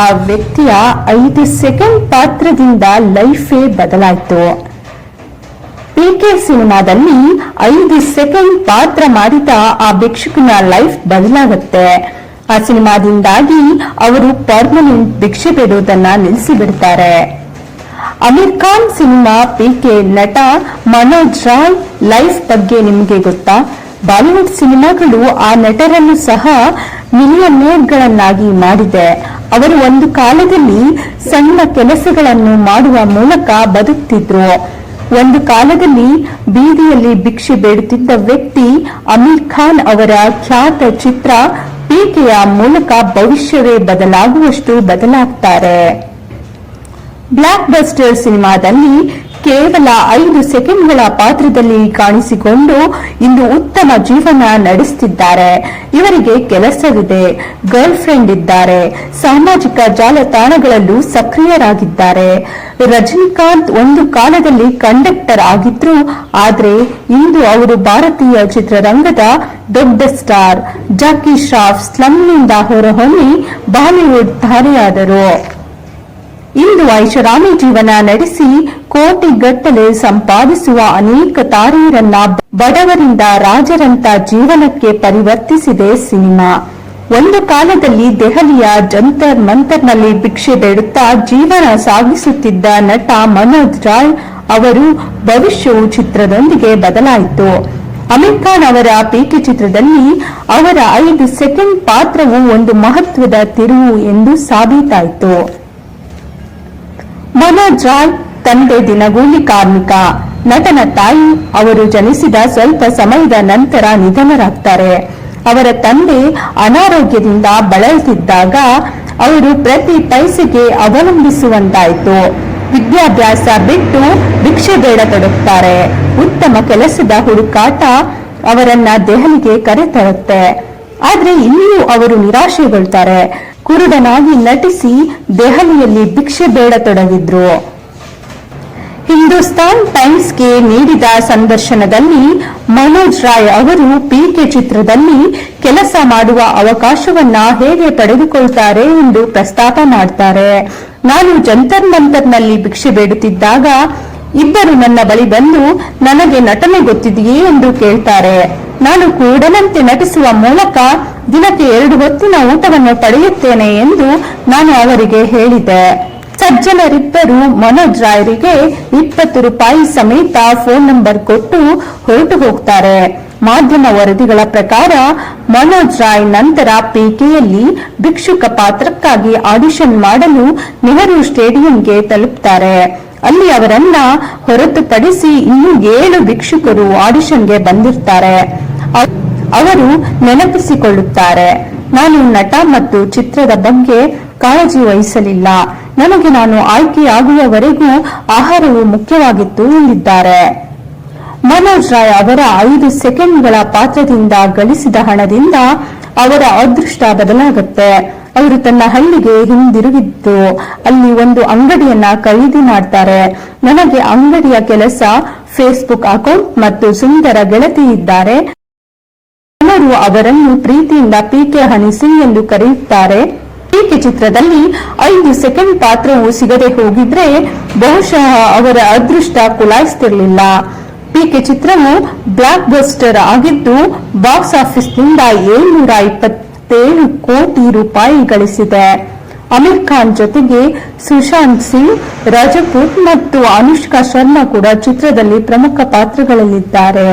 ಆ ವ್ಯಕ್ತಿಯ ಐದು ಸೆಕೆಂಡ್ ಪಾತ್ರದಿಂದ ಲೈಫೇ ಬದಲಾಯಿತು. ಪಿಕೆ ಸಿನಿಮಾದಲ್ಲಿ ಐದು ಸೆಕೆಂಡ್ ಪಾತ್ರ ಮಾಡಿದ ಆ ಭಿಕ್ಷುಕನ ಲೈಫ್ ಬದಲಾಗುತ್ತೆ. ಆ ಸಿನಿಮಾದಿಂದಾಗಿ ಅವರು ಪರ್ಮನೆಂಟ್ ಭಿಕ್ಷೆ ಬಿಡುವುದನ್ನ ನಿಲ್ಲಿಸಿ ಬಿಡ್ತಾರೆ ಅಮೀರ್ ಖಾನ್ ಸಿನಿಮಾ ಪಿಕೆ ನಟ ಮನೋಜ್ ರಾಯ್ ಲೈಫ್ ಬಗ್ಗೆ ನಿಮಗೆ ಗೊತ್ತಾ? ಬಾಲಿವುಡ್ ಸಿನಿಮಾಗಳು ಆ ನಟರನ್ನು ಸಹ ಮಿಲಿಯನೇರ್ಗಳನ್ನಾಗಿ ಮಾಡಿದೆ. ಅವರು ಒಂದು ಕಾಲದಲ್ಲಿ ಸಣ್ಣ ಕೆಲಸಗಳನ್ನು ಮಾಡುವ ಮೂಲಕ ಬದುಕ್ತಿದ್ರು. ಒಂದು ಕಾಲದಲ್ಲಿ ಬೀದಿಯಲ್ಲಿ ಭಿಕ್ಷೆ ಬೇಡುತ್ತಿದ್ದ ವ್ಯಕ್ತಿ ಅಮೀರ್ ಖಾನ್ ಅವರ ಖ್ಯಾತ ಚಿತ್ರ ಪೀಕೆಯ ಮೂಲಕ ಭವಿಷ್ಯವೇ ಬದಲಾಗುವಷ್ಟು ಬದಲಾಗ್ತಾರೆ. ಬ್ಲಾಕ್ ಬಸ್ಟರ್ ಸಿನಿಮಾದಲ್ಲಿ ಕೇವಲ ಐದು ಸೆಕೆಂಡ್ಗಳ ಪಾತ್ರದಲ್ಲಿ ಕಾಣಿಸಿಕೊಂಡು ಇಂದು ಉತ್ತಮ ಜೀವನ ನಡೆಸುತ್ತಿದ್ದಾರೆ ಇವರಿಗೆ ಕೆಲಸವಿದೆ. ಗರ್ಲ್ ಫ್ರೆಂಡ್ ಇದ್ದಾರೆ. ಸಾಮಾಜಿಕ ಜಾಲತಾಣಗಳಲ್ಲೂ ಸಕ್ರಿಯರಾಗಿದ್ದಾರೆ. ರಜನಿಕಾಂತ್ ಒಂದು ಕಾಲದಲ್ಲಿ ಕಂಡಕ್ಟರ್ ಆಗಿದ್ರು, ಆದ್ರೆ ಇಂದು ಅವರು ಭಾರತೀಯ ಚಿತ್ರರಂಗದ ದೊಡ್ಡ ಸ್ಟಾರ್. ಜಾಕಿ ಶ್ರಾಫ್ ಸ್ಲಮ್ನಿಂದ ಹೊರಹೊಮ್ಮಿ ಬಾಲಿವುಡ್ ತಾರೆಯಾದರು ಇಂದು ಐಷಾರಾಮಿ ಜೀವನ ನಡೆಸಿ ಕೋಟಿಗಟ್ಟಲೆ ಸಂಪಾದಿಸುವ ಅನೇಕ ತಾರೆಯರನ್ನ ಬಡವರಿಂದ ರಾಜರಂತ ಜೀವನಕ್ಕೆ ಪರಿವರ್ತಿಸಿದೆ ಸಿನಿಮಾ. ಒಂದು ಕಾಲದಲ್ಲಿ ದೆಹಲಿಯ ಜಂತರ್ ಮಂತರ್ನಲ್ಲಿ ಭಿಕ್ಷೆ ಬೇಡುತ್ತಾ ಜೀವನ ಸಾಗಿಸುತ್ತಿದ್ದ ನಟ ಮನೋಜ್ ರಾಯ್ ಅವರು ಭವಿಷ್ಯವು ಚಿತ್ರದೊಂದಿಗೆ ಬದಲಾಯಿತು. ಅಮೀರ್ ಖಾನ್ ಅವರ ಪೀಕೆ ಚಿತ್ರದಲ್ಲಿ ಅವರ ಐದು ಸೆಕೆಂಡ್ ಪಾತ್ರವು ಒಂದು ಮಹತ್ವದ ತಿರುವು ಎಂದು ಸಾಬೀತಾಯಿತು. ಮನೋಜ್ ರಾಯ್ ತಂದೆ ದಿನಗೂಲಿ ಕಾರ್ಮಿಕ. ನಟನ ತಾಯಿ ಅವರು ಜನಿಸಿದ ಸ್ವಲ್ಪ ಸಮಯದ ನಂತರ ನಿಧನರಾಗ್ತಾರೆ. ಅವರ ತಂದೆ ಅನಾರೋಗ್ಯದಿಂದ ಬಳಲುತ್ತಿದ್ದಾಗ ಅವರು ಪ್ರತಿ ಪೈಸೆಗೆ ಅವಲಂಬಿಸುವಂತಾಯಿತು. ವಿದ್ಯಾಭ್ಯಾಸ ಬಿಟ್ಟು ಭಿಕ್ಷೆ ಬೇಡತೊಡಗುತ್ತಾರೆ ಉತ್ತಮ ಕೆಲಸದ ಹುಡುಕಾಟ ಅವರನ್ನ ದೆಹಲಿಗೆ ಕರೆತರುತ್ತೆ. ಆದ್ರೆ ಇನ್ನೂ ಅವರು ನಿರಾಶೆಗೊಳ್ತಾರೆ. ಕುರುಡನಾಗಿ ನಟಿಸಿ ದೆಹಲಿಯಲ್ಲಿ ಭಿಕ್ಷೆ ಬೇಡತೊಡಗಿದ್ರು. ಹಿಂದೂಸ್ತಾನ್ ಟೈಮ್ಸ್ಗೆ ನೀಡಿದ ಸಂದರ್ಶನದಲ್ಲಿ ಮನೋಜ್ ರಾಯ್ ಅವರು ಪಿಕೆ ಚಿತ್ರದಲ್ಲಿ ಕೆಲಸ ಮಾಡುವ ಅವಕಾಶವನ್ನ ಹೇಗೆ ಪಡೆದುಕೊಳ್ತಾರೆ ಎಂದು ಪ್ರಸ್ತಾಪ ಮಾಡ್ತಾರೆ. ನಾನು ಜಂತರ್ ಮಂತರ್ನಲ್ಲಿ ಭಿಕ್ಷೆ ಬೇಡುತ್ತಿದ್ದಾಗ ಇಬ್ಬರು ನನ್ನ ಬಳಿ ಬಂದು ನನಗೆ ನಟನೆ ಗೊತ್ತಿದೆಯೇ ಎಂದು ಕೇಳ್ತಾರೆ. ನಾನು ಕೂಡನಂತೆ ನಟಿಸುವ ಮೂಲಕ ದಿನಕ್ಕೆ ಎರಡು ಹೊತ್ತಿನ ಊಟವನ್ನು ಪಡೆಯುತ್ತೇನೆ ಎಂದು ನಾನು ಅವರಿಗೆ ಹೇಳಿದೆ. ಸಜ್ಜನರಿಬ್ಬರು ಮನೋಜ್ ರಾಯರಿಗೆ ಇಪ್ಪತ್ತು ರೂಪಾಯಿ ಸಮೇತ ಫೋನ್ ನಂಬರ್ ಕೊಟ್ಟು ಹೊರಟು ಹೋಗ್ತಾರೆ. ಮಾಧ್ಯಮ ವರದಿಗಳ ಪ್ರಕಾರ ಮನೋಜ್ ರಾಯ್ ನಂತರ ಪಿಕೆಯಲ್ಲಿ ಭಿಕ್ಷುಕ ಪಾತ್ರಕ್ಕಾಗಿ ಆಡಿಷನ್ ಮಾಡಲು ನೆಹರು ಸ್ಟೇಡಿಯಂಗೆ ತಲುಪುತ್ತಾರೆ ಅಲ್ಲಿ ಅವರನ್ನ ಹೊರತುಪಡಿಸಿ ಇನ್ನೂ ಏಳು ಭಿಕ್ಷುಕರು ಆಡಿಷನ್ಗೆ ಬಂದಿರ್ತಾರೆ. ಅವರು ನೆನಪಿಸಿಕೊಳ್ಳುತ್ತಾರೆ, ನಾನು ನಟ ಮತ್ತು ಚಿತ್ರದ ಬಗ್ಗೆ ಕಾಳಜಿ ವಹಿಸಲಿಲ್ಲ. ನನಗೆ ನಾನು ಆಯ್ಕೆಯಾಗುವವರೆಗೂ ಆಹಾರವು ಮುಖ್ಯವಾಗಿತ್ತು ಎಂದಿದ್ದಾರೆ. ಮನೋಜ್ ರಾಯ್ ಅವರ ಐದು ಸೆಕೆಂಡ್ಗಳ ಪಾತ್ರದಿಂದ ಗಳಿಸಿದ ಹಣದಿಂದ ಅವರ ಅದೃಷ್ಟ ಬದಲಾಗುತ್ತೆ. ಅವರು ತನ್ನ ಹಳ್ಳಿಗೆ ಹಿಂದಿರುಗಿದ್ದು, ಅಲ್ಲಿ ಒಂದು ಅಂಗಡಿಯನ್ನ ಖರೀದಿ ಮಾಡ್ತಾರೆ. ನನಗೆ ಅಂಗಡಿಯ ಕೆಲಸ ಫೇಸ್ಬುಕ್ ಅಕೌಂಟ್ ಮತ್ತು ಸುಂದರ ಗೆಳತಿ ಇದ್ದಾರೆ. ಜನರು ಅವರನ್ನು ಪ್ರೀತಿಯಿಂದ ಪಿಕೆ ಹನಿ ಸಿಂಗ್ ಎಂದು ಕರೆಯುತ್ತಾರೆ. ಪಿಕೆ ಚಿತ್ರದಲ್ಲಿ ಐದು ಸೆಕೆಂಡ್ ಪಾತ್ರವು ಸಿಗದೆ ಹೋಗಿದ್ರೆ ಬಹುಶಃ ಅವರ ಅದೃಷ್ಟ ಕುಲಾಯಿಸ್ತಿರ್ಲಿಲ್ಲ. ಪಿಕೆ ಚಿತ್ರವು ಬ್ಲಾಕ್ ಬಸ್ಟರ್ ಆಗಿದ್ದು ಬಾಕ್ಸ್ ಆಫೀಸ್ನಿಂದ ಏಳ್ನೂರ ಇಪ್ಪತ್ತೇಳು ಕೋಟಿ ರೂಪಾಯಿ ಗಳಿಸಿದೆ. ಅಮೀರ್ ಖಾನ್ ಜೊತೆಗೆ ಸುಶಾಂತ್ ಸಿಂಗ್, ರಜಪೂತ್ ಮತ್ತು ಅನುಷ್ಕಾ ಶರ್ಮಾ ಕೂಡ ಚಿತ್ರದಲ್ಲಿ ಪ್ರಮುಖ ಪಾತ್ರಗಳಲ್ಲಿದ್ದಾರೆ.